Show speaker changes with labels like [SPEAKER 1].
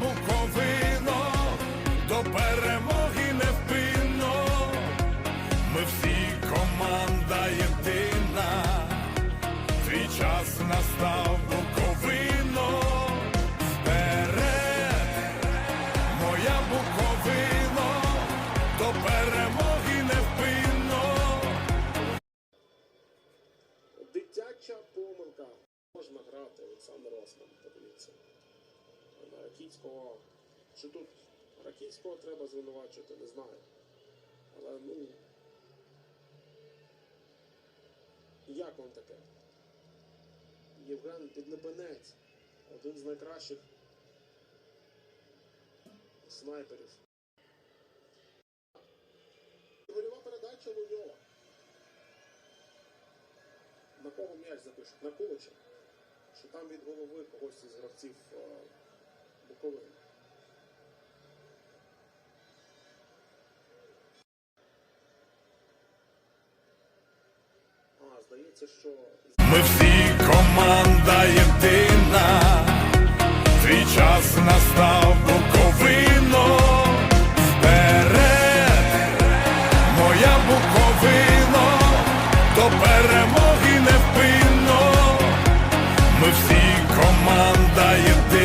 [SPEAKER 1] Буковино, до перемоги невпинно, ми всі команда єдина, твій час настав Буковино, вперед, моя Буковино, до перемоги невпинно.
[SPEAKER 2] Дитяча помилка. Можна грати, Олександр Росман. На Ракітського. Чи тут Ракітського треба звинувачувати, не знаю. Але ну. Як вам таке? Євген Підлепенець. Один з найкращих снайперів. Гольова передача Луньова. На кого м'яч запишуть? На Ковача. Що там від голови когось із гравців полоні. А, здається, що...
[SPEAKER 1] Ми всі команда єдина, твій час настав Буковино. Вперед, моя Буковино, до перемоги невпинно. Ми всі команда єдина.